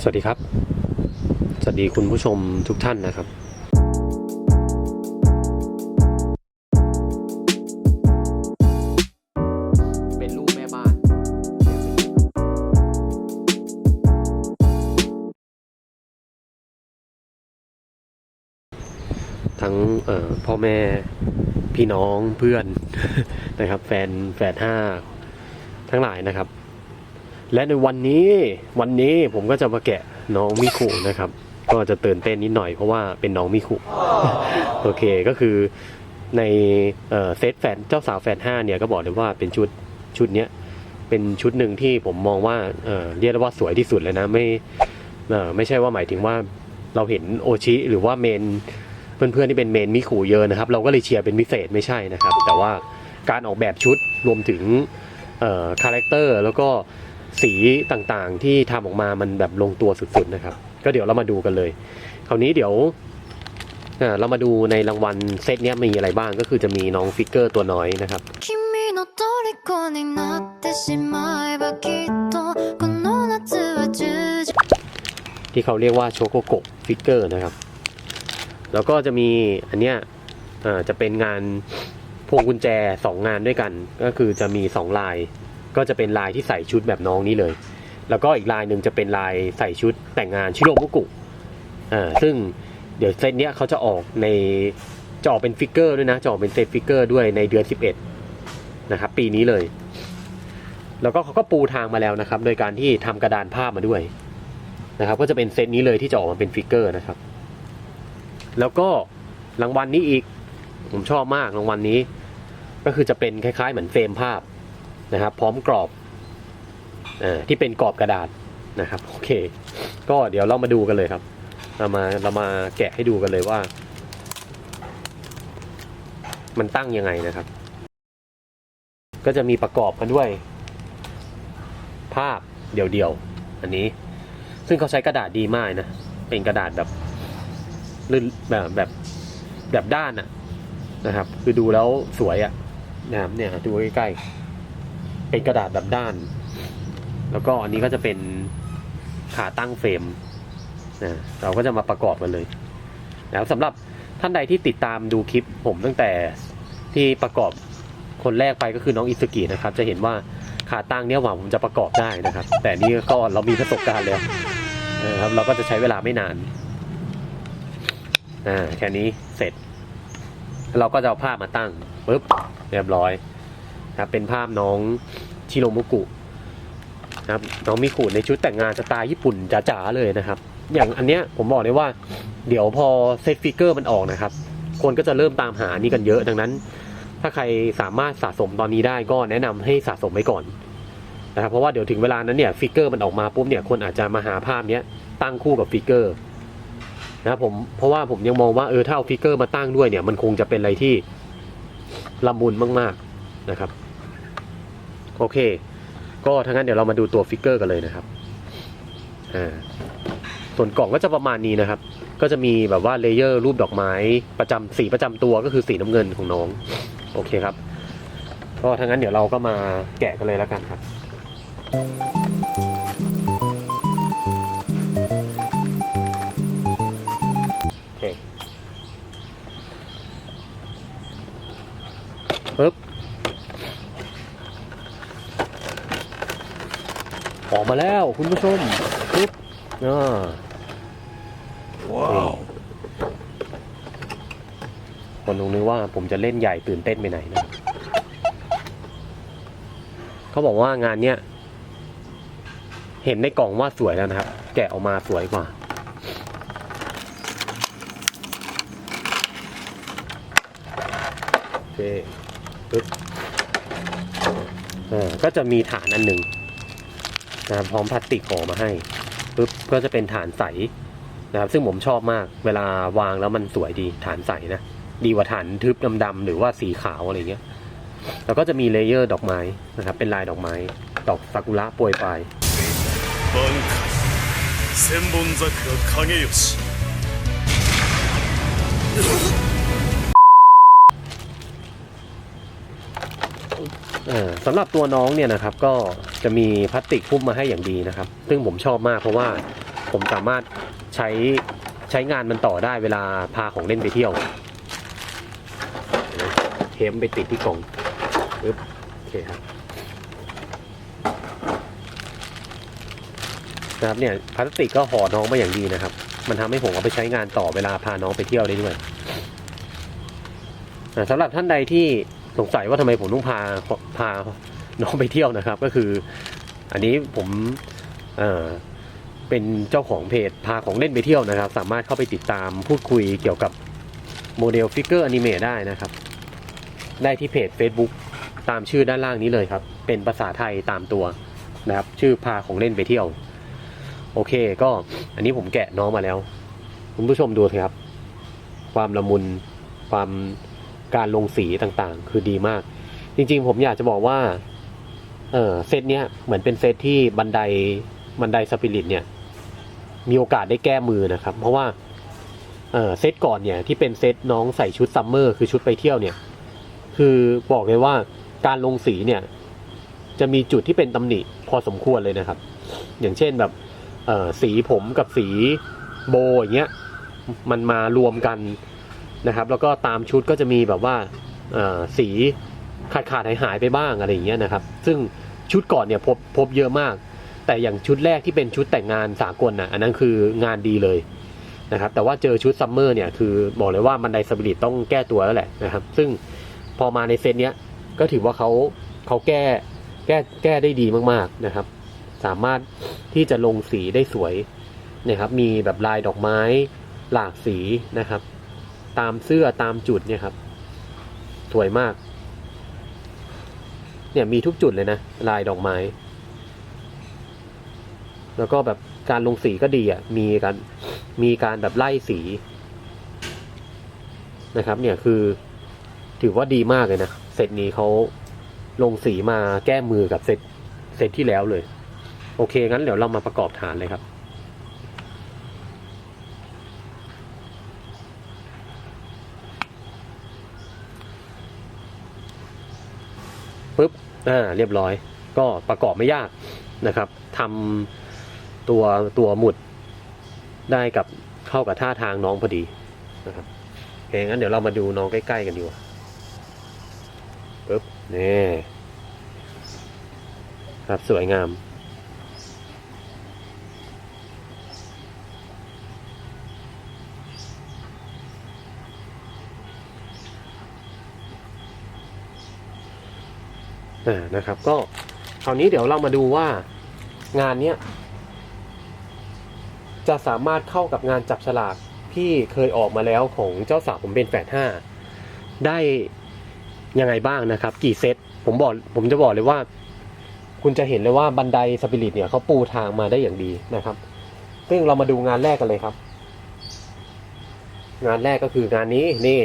สวัสดีครับ สวัสดีคุณผู้ชมทุกท่านนะครับ เป็นลูกแม่บ้าน ทั้งเอ่อพ่อแม่พี่น้องเพื่อนนะครับ แฟนแฟนห้าทั้งหลายนะครับ และในวันนี้วันนี้ผมก็จะมาแกะน้องมิคุนะครับ ก็จะตื่นเต้นนิดหน่อยเพราะว่าเป็นน้องมิคุโอเคก็คือในเซตแฟนเจ้าสาวแฟนห้าเนี่ยก็บอกเลยว่าเป็นชุดชุดเนี้ยเป็นชุดหนึ่งที่ผมมองว่าเเรียกได้ว่าสวยที่สุดเลยนะไม่ไม่ใช่ว่าหมายถึงว่าเราเห็นโอชิหรือว่าเมนเพื่อนๆที่เป็นเมนมิคุเยอะนะครับ เราก็เลยเชียร์เป็นพิเศษไม่ใช่นะครับ แต่ว่าการออกแบบชุดรวมถึงคาแรคเตอร์แล้วก็ สีต่างๆ ที่ทำออกมามันแบบลงตัวสุดๆนะครับ ก็เดี๋ยวเรามาดูกันเลย คราวนี้เดี๋ยวเรามาดูในรางวัลเซตนี้มีอะไรบ้างก็คือจะมีน้องฟิกเกอร์ตัวน้อยนะครับที่เขาเรียกว่าโชโกโกฟิกเกอร์นะครับ แล้วก็จะมีอันเนี้ยจะเป็นงานพวงกุญแจ 2 งานด้วยกัน ก็คือจะมี 2 ลาย ก็จะเป็นลายที่ใส่ชุดแบบน้องนี้เลย แล้วก็อีกลายหนึ่งจะเป็นลายใส่ชุดแต่งงานชิโรมุกุอ่าซึ่งเดี๋ยวเซตเนี้ยเขาจะออกในจะออกเป็นฟิกเกอร์ด้วยนะจะออกเป็นเซตฟิกเกอร์ด้วยในเดือน 11 นะครับ ปีนี้เลย แล้วก็เขาก็ปูทางมาแล้วนะครับ โดยการที่ทำกระดานภาพมาด้วยนะครับ ก็จะเป็นเซตนี้เลยที่จะออกมาเป็นฟิกเกอร์นะครับ แล้วก็รางวัลนี้อีก ผมชอบมากรางวัลนี้ ก็คือจะเป็นคล้ายๆ เหมือนเฟรมภาพ นะครับ พร้อมกรอบอที่เป็นกรอบกระดาษนะครับโอเค ก็เดี๋ยวเรามาดูกันเลยครับ เรามาเรามาแกะให้ดูกันเลยว่า มันตั้งยังไงนะครับ ก็จะมีประกอบกันด้วย ภาพเดี่ยวๆอันนี้ ซึ่งเขาใช้กระดาษดีมากนะเป็นกระดาษแบบลื่นแบบแบบแบบด้านอะนะครับ คือดูแล้วสวยอะนะครับเนี่ยดูใกล้ๆ เป็นกระดาษแบบด้าน แล้วก็อันนี้ก็จะเป็นขาตั้งเฟรมนะเราก็จะมาประกอบกันเลยแล้วสำหรับท่านใดที่ติดตามดูคลิปผมตั้งแต่ที่ประกอบคนแรกไปก็คือน้องอิสกินะครับ จะเห็นว่าขาตั้งเนี่ยหวังผมจะประกอบได้นะครับ แต่นี่ก็เรามีประสบการณ์แล้วนะครับเราก็จะใช้เวลาไม่นานอ่าแค่นี้เสร็จ เราก็จะเอาภาพมาตั้งปุ๊บเรียบร้อย ครับเป็นภาพน้องชิโรมุกุนะครับน้องมิคุในชุดแต่งงานสไตล์ญี่ปุ่นจ๋าๆเลยนะครับ อย่างอันเนี้ยผมบอกเลยว่า เดี๋ยวพอเซตฟิกเกอร์มันออกนะครับ คนก็จะเริ่มตามหานี่กันเยอะดังนั้น ถ้าใครสามารถสะสมตอนนี้ได้ก็แนะนำให้สะสมไว้ก่อนนะครับเพราะว่าเดี๋ยวถึงเวลานั้นเนี่ยฟิกเกอร์มันออกมาปุ๊บเนี่ยคนอาจจะมาหาภาพเนี้ยตั้งคู่กับฟิกเกอร์นะครับผมเพราะว่าผมยังมองว่าเออถ้าเอาฟิกเกอร์มาตั้งด้วยเนี่ยมันคงจะเป็นอะไรที่ละมุนมาก ๆนะครับ โอเค ก็ทั้างนั้นเดี๋ยวเรามาดูตัวฟิกเกอร์กันเลยนะครับอ่าส่วนกล่องก็จะประมาณนี้นะครับ ก็จะมีแบบว่าเลเยอร์รูปดอกไม้ประจำสีประจำตัวก็คือสีน้ำเงินของน้อง โอเคครับ ก็ทั้างนั้นเดี๋ยวเราก็มาแกะกันเลยแล้วกันครับโอเคปึ๊บ ออกมาแล้วคุณผู้ชมปึ๊บอ่าว้าวคนคงนึกว่าผมจะเล่นใหญ่ตื่นเต้นไปไหนนะเขาบอกว่างานเนี้ยเห็นในกล่องว่าสวยแล้วนะครับ แกะออกมาสวยกว่าโอเคปึ๊บอ่าก็จะมีฐานอันหนึ่ง นะครับพร้อมพลาสติกห่อมาให้ปึ๊บก็จะเป็นฐานใสนะครับซึ่งผมชอบมาก เวลาวางแล้วมันสวยดีฐานใสนะ ดีกว่าฐานทึบดำๆหรือว่าสีขาวอะไรเงี้ย แล้วก็จะมีเลเยอร์ดอกไม้นะครับ เป็นลายดอกไม้ ดอกซากุระโปรยปลาย 挽回千本桜影吉 สำหรับตัวน้องเนี่ยนะครับก็จะมีพลาสติกหุ้มมาให้อย่างดีนะครับ ซึ่งผมชอบมากเพราะว่าผมสามารถใช้ใช้งานมันต่อได้เวลาพาของเล่นไปเที่ยวเทมไปติดที่กล่องปึ๊บโอเคครับนะครับเนี่ยพลาสติกก็ห่อน้องมาอย่างดีนะครับ มันทำให้ผมเอาไปใช้งานต่อเวลาพาน้องไปเที่ยวได้ด้วยอ่าสำหรับท่านใดที่ สงสัยว่าทำไมผมต้องพาพาน้องไปเที่ยวนะครับ ก็คือ อันนี้ผมเอ่อเป็นเจ้าของเพจพาของเล่นไปเที่ยวนะครับ สามารถเข้าไปติดตามพูดคุยเกี่ยวกับโมเดลฟิกเกอร์อนิเมะได้นะครับ ได้ที่เพจ Facebook ตามชื่อด้านล่างนี้เลยครับ เป็นภาษาไทยตามตัวนะครับ ชื่อพาของเล่นไปเที่ยว โอเคก็อันนี้ผมแกะน้องมาแล้ว คุณผู้ชมดูสิครับ ความละมุนความ การลงสีต่างๆ คือดีมาก จริง ๆ ผมอยากจะบอกว่า เออเซตเนี้ยเหมือนเป็นเซตที่บันไดบันไดสปิริตเนี่ย มีโอกาสได้แก้มือนะครับ เพราะว่าเออเซตก่อนเนี่ยที่เป็นเซตน้องใส่ชุดซัมเมอร์คือชุดไปเที่ยวเนี่ย คือบอกเลยว่าการลงสีเนี่ย จะมีจุดที่เป็นตำหนิพอสมควรเลยนะครับ อย่างเช่นแบบเออสีผมกับสีโบอย่างเงี้ยมันมารวมกัน นะครับ แล้วก็ตามชุดก็จะมีแบบว่าสีขาดขาดหายหายไปบ้างอะไรอย่างเงี้ยนะครับ ซึ่งชุดก่อนเนี่ยพบพบเยอะมาก แต่อย่างชุดแรกที่เป็นชุดแต่งงานสากลนะอันนั้นคืองานดีเลยนะครับ แต่ว่าเจอชุดซัมเมอร์เนี่ยคือบอกเลยว่ามันไดสปิริตต้องแก้ตัวแล้วแหละนะครับ ซึ่งพอมาในเซตเนี้ยก็ถือว่าเขาเขาแก้แก้แก้ได้ดีมากๆนะครับ สามารถที่จะลงสีได้สวยนะครับ มีแบบลายดอกไม้หลากสีนะครับ ตามเสื้อตามจุดเนี่ยครับ สวยมาก เนี่ยมีทุกจุดเลยนะ ลายดอกไม้ แล้วก็แบบการลงสีก็ดีอะ มีการมีการแบบไล่สีนะครับ เนี่ยคือถือว่าดีมากเลยนะเซตนี้เขาลงสีมาแก้มือกับเซตเซตที่แล้วเลย โอเคงั้นเดี๋ยวเรามาประกอบฐานเลยครับ ปุ๊บอ่าเรียบร้อย ก็ประกอบไม่ยากนะครับทำตัวตัวหมุดได้กับเข้ากับท่าทางน้องพอดีนะครับโอเคงั้นเดี๋ยวเรามาดูน้องใกล้ ๆ กันดีกว่าปึ๊บนี่ครับสวยงาม อ่านะครับ ก็คราวนี้เดี๋ยวเรามาดูว่างานเนี้ยจะสามารถเข้ากับงานจับฉลากที่เคยออกมาแล้วของเจ้าสาวผมเป็นแฝดห้าได้ยังไงบ้างนะครับ กี่เซตผมบอกผมจะบอกเลยว่า คุณจะเห็นเลยว่าบันไดสปิริตเนี่ยเขาปูทางมาได้อย่างดีนะครับ ซึ่งเรามาดูงานแรกกันเลยครับ งานแรกก็คืองานนี้นี่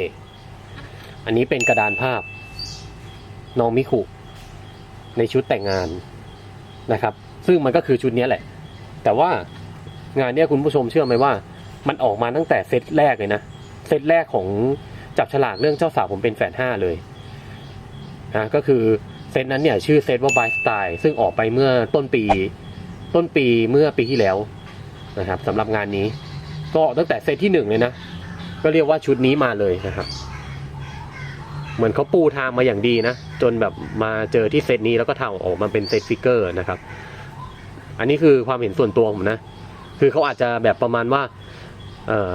อันนี้เป็นกระดานภาพน้องมิคุ ในชุดแต่งงานนะครับ ซึ่งมันก็คือชุดนี้แหละ แต่ว่างานเนี้ยคุณผู้ชมเชื่อไหมว่า มันออกมาตั้งแต่เซตแรกเลยนะเซตแรกของจับฉลากเรื่องเจ้าสาวผมเป็นแฟนห้าเลยนะก็คือเซตนั้นเนี่ยชื่อเซตว่าบายสไตล์ซึ่งออกไปเมื่อต้นปี ต้นปีเมื่อปีที่แล้วนะครับสำหรับงานนี้ ก็ตั้งแต่เซตที่หนึ่งเลยนะ ก็เรียกว่าชุดนี้มาเลยนะครับ เหมือนเขาปูทางมาอย่างดีนะ จนแบบมาเจอที่เซตนี้แล้วก็ทำออกมาเป็นเซตฟิกเกอร์นะครับ อันนี้คือความเห็นส่วนตัวผมนะ คือเขาอาจจะแบบประมาณว่าเออ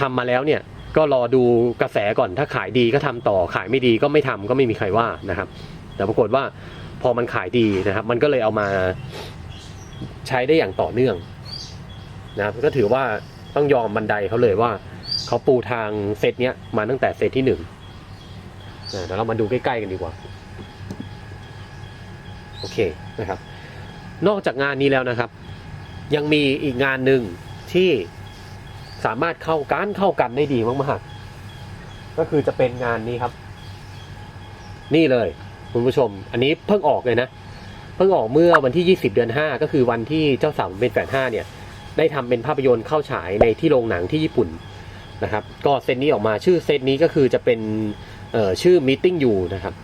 ทำมาแล้วเนี่ยก็รอดูกระแสก่อนถ้าขายดีก็ทำต่อขายไม่ดีก็ไม่ทำก็ไม่มีใครว่านะครับ แต่ปรากฏว่าพอมันขายดีนะครับ มันก็เลยเอามาใช้ได้อย่างต่อเนื่องนะครับก็ถือว่าต้องยอมบันไดเขาเลยว่าเขาปูทางเซตเนี้ยมาตั้งแต่เซตที่หนึ่ง เดี๋ยวเรามาดูใกล้ๆกันดีกว่า โอเคนะครับ นอกจากงานนี้แล้วนะครับ ยังมีอีกงานหนึ่งที่สามารถเข้ากันเข้ากันได้ดีมากๆก็คือจะเป็นงานนี้ครับ นี่เลย คุณผู้ชม อันนี้เพิ่งออกเลยนะเพิ่งออกเมื่อวันที่ 20 เดือน 5 ก็คือวันที่เจ้าสาวเป็นแฝดห้าเนี่ย ได้ทำเป็นภาพยนตร์เข้าฉายในที่โรงหนังที่ญี่ปุ่นนะครับ ก็เซตนี้ออกมาชื่อเซตนี้ก็คือจะเป็น ชื่อ meeting you นะครับ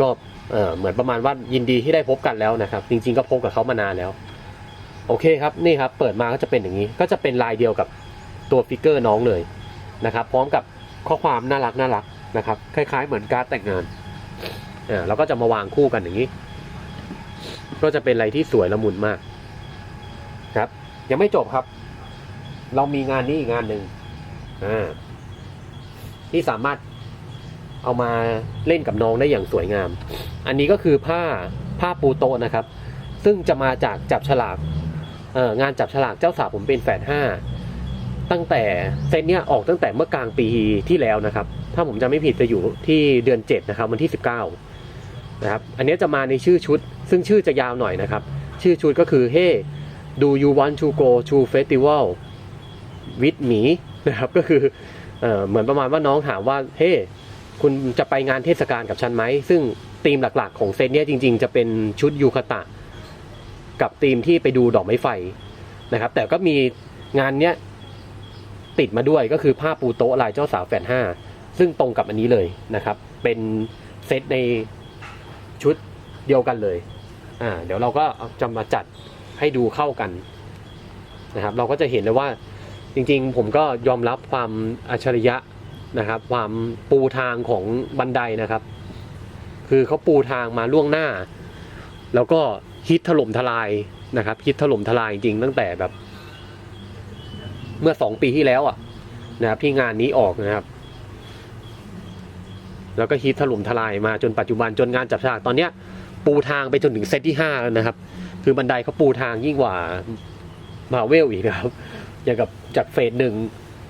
ก็เอ่อเหมือนประมาณว่ายินดีที่ได้พบกันแล้วนะครับ จริงๆก็พบกับเขามานานแล้ว โอเคครับนี่ครับเปิดมาก็จะเป็นอย่างนี้ ก็จะเป็นลายเดียวกับตัวฟิกเกอร์น้องเลยนะครับ พร้อมกับข้อความน่ารักน่ารักนะครับ คล้ายๆ เหมือนการ์ดแต่งงานอ่าเราก็จะมาวางคู่กันอย่างนี้ ก็จะเป็นอะไรที่สวยละมุนมาก ครับ ยังไม่จบครับ เรามีงานนี้อีกงานหนึ่งอ่าที่สามารถ เอามาเล่นกับน้องได้อย่างสวยงาม อันนี้ก็คือผ้าผ้าปูโตะนะครับ ซึ่งจะมาจากจับฉลากงานจับฉลากเจ้าสาวผมเป็นแฝดห้าตั้งแต่เซตเนี้ยออกตั้งแต่เมื่อกลางปีที่แล้วนะครับ ถ้าผมจำไม่ผิดจะอยู่ที่เดือน 7 นะครับ วันที่ 19 นะครับ อันนี้จะมาในชื่อชุด ซึ่งชื่อจะยาวหน่อยนะครับ ชื่อชุดก็คือ Hey do you want to go to festival with me นะครับก็คือเอเหมือนประมาณว่าน้องถามว่าเฮ้ คุณจะไปงานเทศกาลกับฉันไหม ซึ่งธีมหลักๆ ของเซตเนี้ยจริง ๆ จะเป็นชุดยูคาตะ กับธีมที่ไปดูดอกไม้ไฟนะครับ แต่ก็มีงานเนี้ยติดมาด้วยก็คือผ้าปูโต๊ะลายเจ้าสาวแฝดห้าซึ่งตรงกับอันนี้เลยนะครับ เป็นเซตในชุดเดียวกันเลยอ่าเดี๋ยวเราก็จะมาจัดให้ดูเข้ากันนะครับ เราก็จะเห็นเลยว่าจริงๆ ผมก็ยอมรับความอัจฉริยะ นะครับ ความปูทางของบันไดนะครับ คือเขาปูทางมาล่วงหน้า แล้วก็ฮิตถล่มทลายนะครับฮิตถล่มทลายจริงตั้งแต่แบบ เมื่อสองปีที่แล้วอะนะครับที่งานนี้ออกนะครับ แล้วก็ฮิตถล่มทลายมาจนปัจจุบันจนงานจับฉลากตอนเนี้ย ปูทางไปจนถึงเซตที่ห้าแล้วนะครับ คือบันไดเขาปูทางยิ่งกว่ามาเวลอีกนะครับอย่างกับจากเฟสหนึ่ง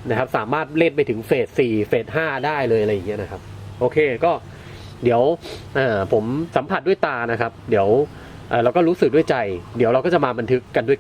นะครับ สามารถเล่นไปถึงเฟสสี่เฟสห้าได้เลยอะไรอย่างเงี้ยนะครับ โอเคก็เดี๋ยวผมสัมผัสด้วยตานะครับ เดี๋ยวเอ่อเราก็รู้สึกด้วยใจ เดี๋ยวเราก็จะมาบันทึกกันด้วย